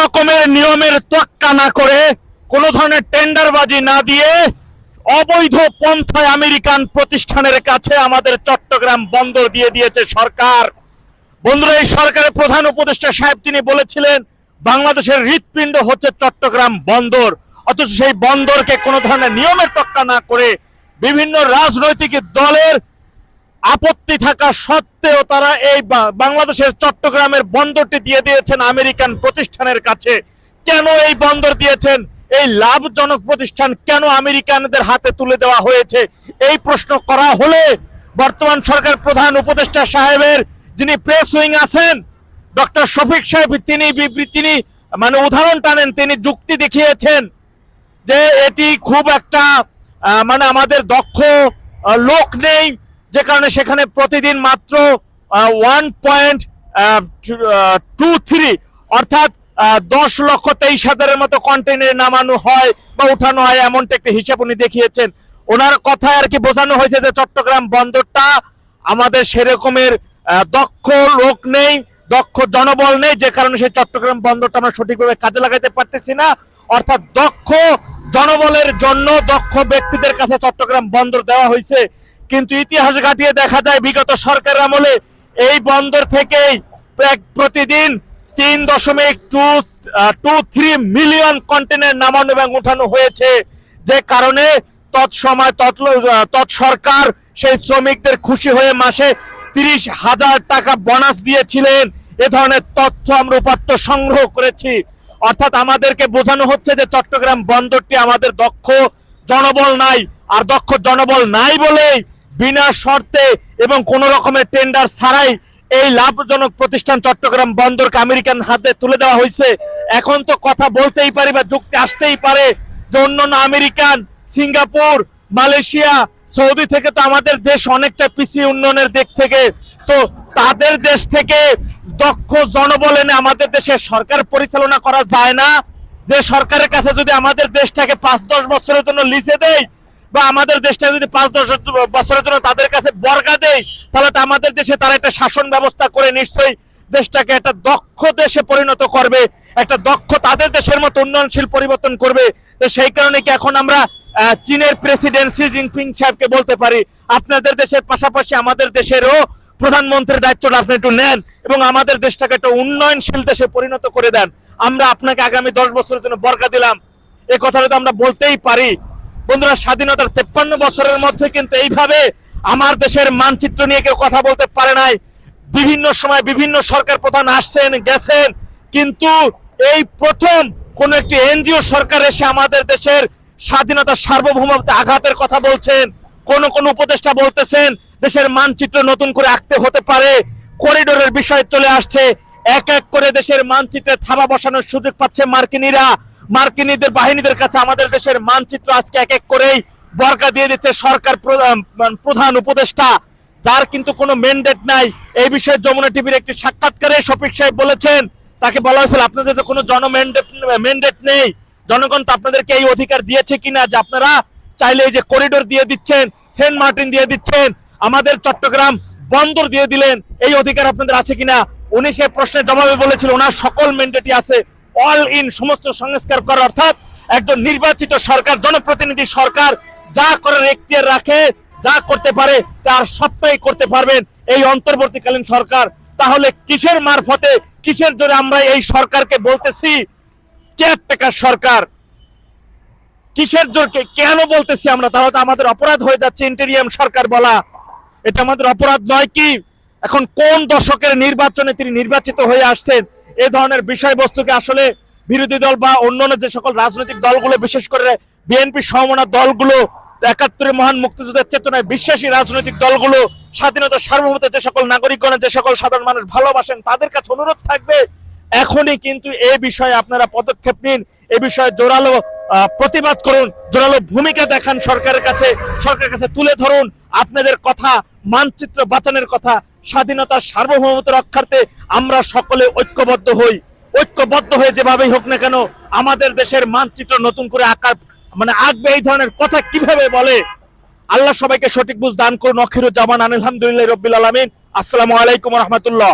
রকমের নিয়মের তোয়াক্কা না করে, কোন ধরনের টেন্ডারবাজি না দিয়ে অবৈধ পন্থায় আমেরিকান প্রতিষ্ঠানের কাছে আমাদের চট্টগ্রাম বন্দর দিয়ে দিয়েছে সরকার। বন্ধুরা, এই সরকারের প্রধান উপদেষ্টা সাহেব তিনি বলেছিলেন, বাংলাদেশের হৃৎপিণ্ড হচ্ছে চট্টগ্রাম বন্দর। অথচ সেই বন্দরকে কোনো ধরনের নিয়মের তক্কা না করে বিভিন্ন রাজনৈতিক দলের আপত্তি থাকা সত্ত্বেও তারা এই বাংলাদেশের চট্টগ্রামের বন্দরটি দিয়ে দিয়েছেন আমেরিকান প্রতিষ্ঠানের কাছে। কেন এই বন্দর দিয়েছেন? এই লাভজনক প্রতিষ্ঠান কেন আমেরিকানদের হাতে তুলে দেওয়া হয়েছে? এই প্রশ্ন করা হলে বর্তমান সরকার প্রধান উপদেষ্টা সাহেবের যিনি প্রেস উইং আছেন, ডক্টর শফিক সাহেব, তিনি তিনি মানে উদাহরণ টানেন, তিনি যুক্তি দেখিয়েছেন যে এটি খুব একটা মানে আমাদের দক্ষ লোক নেই। যে কারণে সেখানে প্রতিদিন মাত্র ওয়ান পয়েন্ট টু থ্রি অর্থাৎ দশ লক্ষ তেইশ হাজারের মতো কন্টেনার নামানো হয় বা উঠানো হয় এমনটা একটা হিসাব উনি দেখিয়েছেন। ওনার কথায় আর কি বোঝানো হয়েছে যে চট্টগ্রাম বন্দরটা আমাদের সেরকমের দক্ষ লোক নেই, দক্ষ জনবল নেই, যে কারণে সেই চট্টগ্রাম বন্দরটা আমরা সঠিকভাবে কাজে লাগাইতে পারতেছি না। অর্থাৎ দক্ষ জনবলের জন্য দক্ষ ব্যক্তিদের কাছে চট্টগ্রাম বন্দর দেওয়া হয়েছে। কিন্তু ইতিহাস ঘাটিয়ে দেখা যায় বিগত সরকার আমলে এই বন্দর থেকেই প্রতিদিন তিন দশমিক two two three million container নামানো এবং উঠানো হয়েছে। যে কারণে তৎসময় তৎ- তৎসরকার সেই শ্রমিকদের খুশি হয়ে মাসে তিরিশ হাজার টাকা বোনাস দিয়েছিলেন। এ ধরনের তথ্য আমরা উপাত্ত সংগ্রহ করেছি। অর্থাৎ আমাদেরকে বোঝানো হচ্ছে যে চট্টগ্রাম বন্দরটি আমাদের দক্ষ জনবল নাই। আর দক্ষ জনবল নাই বলেই বিনা শর্তে এবং কোন রকমের টেন্ডার ছাড়াই এই লাভজনক প্রতিষ্ঠান চট্টগ্রাম বন্দরকে আমেরিকান হাতে তুলে দেওয়া হয়েছে। এখন তো কথা বলতেই পারে বা যুক্তি আসতেই পারে যে অন্যান্য আমেরিকান, সিঙ্গাপুর, মালয়েশিয়া, সৌদি থেকে তো আমাদের দেশ অনেকটা পিছিয়ে উন্নয়নের দিক থেকে। তো তাদের দেশ থেকে দক্ষ জনবল এনে আমাদের দেশে সরকার পরিচালনা করা যায় না। যে সরকারের কাছে যদি আমাদের দেশটাকে পাঁচ দশ বছরের জন্য লিসে দেয় বা আমাদের দেশটা যদি পাঁচ, দশ বছরের জন্য তাদের কাছে বর্গা দেয় তাহলে তো আমাদের দেশে তারা একটা শাসন ব্যবস্থা করে নিশ্চয়ই দেশটাকে একটা দক্ষ দেশে পরিণত করবে, একটা দক্ষ তাদের দেশের মতো উন্নয়নশীল পরিবর্তন করবে। তো সেই কারণে কি এখন আমরা চীনের প্রেসিডেন্ট সি জিনপিং সাহেবকে বলতে পারি, আপনাদের দেশের পাশাপাশি আমাদের দেশেরও প্রধানমন্ত্রীর দায়িত্বটা আপনি একটু নেন এবং আমাদের দেশটাকে একটা উন্নয়নশীল দেশে পরিণত করে দেন। আমরা আপনাকে আগামী দশ বছরের জন্য বর্গা দিলাম। এই কথাটা তো আমরা বলতেই পারি। বন্ধুরা, স্বাধীনতার তেপ্পান্ন বছরের মধ্যে কিন্তু এইভাবে আমার দেশের মানচিত্র নিয়ে কেউ কথা বলতে পারে নাই। বিভিন্ন সময় বিভিন্ন সরকার প্রধান আসছেন, গেছেন, কিন্তু এই প্রথম কোন একটি এনজিও সরকার এসে আমাদের দেশের স্বাধীনতার সার্বভৌমত্বে আঘাতের কথা বলছেন, কোন কোন উপদেষ্টা বলতেছেন, দেশের মানচিত্র নতুন করে আঁকতে হতে পারে, করিডোরের বিষয় চলে আসছে, এক এক করে দেশের মানচিত্রে থাবা বসানোর সুযোগ পাচ্ছে মার্কিনীরা। মার্কিনীদের বাহিনীদের কাছে আমাদের দেশের মানচিত্র আজকে এক এক করেই বর্গা দিয়ে দিচ্ছে সরকার প্রধান উপদেষ্টা, যার কিন্তু কোনো ম্যান্ডেট নাই। এই বিষয়ে যমুনা টিভির একটি সাক্ষাৎকারে শফিক সাহেব বলেছেন, তাকে বলা হয়েছিল, আপনাদের তো কোনো জন ম্যান্ডেট নেই। জনগণ তো আপনাদেরকে এই অধিকার দিয়েছে কিনা যে আপনারা চাইলে এই যে করিডোর দিয়ে দিচ্ছেন, সেন্ট মার্টিন দিয়ে দিচ্ছেন, আমাদের চট্টগ্রাম বন্দর দিয়ে দিলেন, এই অধিকার আপনাদের আছে কিনা? উনি সে প্রশ্নের জবাবে বলেছিল, ওনার সকল ম্যান্ডেটই আছে। অল ইন সমস্ত সংস্কার করা অর্থাৎ একজন নির্বাচিত সরকার, জনপ্রতিনিধি সরকার যা করার এখতিয়ার রাখে, যা করতে পারে, তার সবটাই করতে পারবেন এই অন্তর্বর্তীকালীন সরকার। তাহলে কিসের মারফতে, কিসের জোরে আমরা এই সরকারকে বলতেছি? কেয়ারটেকার সরকার। কিসের জোরকে কেন বলতেছি আমরা? তাহলে আমাদের অপরাধ হয়ে যাচ্ছে ইন্টেরিয়াম সরকার বলা। এটা আমাদের অপরাধ নয় কি? এখন কোন দশকের নির্বাচনে তিনি নির্বাচিত হয়ে আসছেন? এ ধরনের বিষয়বস্তুকে আসলে বিরোধী দল বা অন্যান্য যে সকল রাজনৈতিক দলগুলো, বিশেষ করে বিএনপি সমমনা দলগুলো, একাত্তরের মহান মুক্তিযুদ্ধের চেতনায় বিশ্বাসী রাজনৈতিক দলগুলো, স্বাধীনতা সার্বভৌমত্ব যে সকল নাগরিকগণ, যে সকল সাধারণ মানুষ ভালোবাসেন, তাদের কাছে অনুরোধ থাকবে এখনই কিন্তু এই বিষয়ে আপনারা পদক্ষেপ নিন এ বিষয়ে জোরালো প্রতিবাদ করুন, জোরালো ভূমিকা দেখান সরকারের কাছে সরকারের কাছে তুলে ধরুন আপনাদের কথা, মানচিত্র বাঁচানোর কথা, স্বাধীনতার সার্বভৌমত্ব রক্ষার্থে আমরা সকলে ঐক্যবদ্ধ হই। ঐক্যবদ্ধ হয়ে যেভাবেই হোক না কেন, আমাদের দেশের মানচিত্র নতুন করে আকার মানে আঁকবে এই ধরনের কথা কীভাবে বলে? আল্লাহ সবাইকে সঠিক বুঝ দান করুন। অখিরুজ্জামান আলহামদুলিল্লাহ রবিল আলমিন। আসসালামু আলাইকুম রহমতুল্লাহ।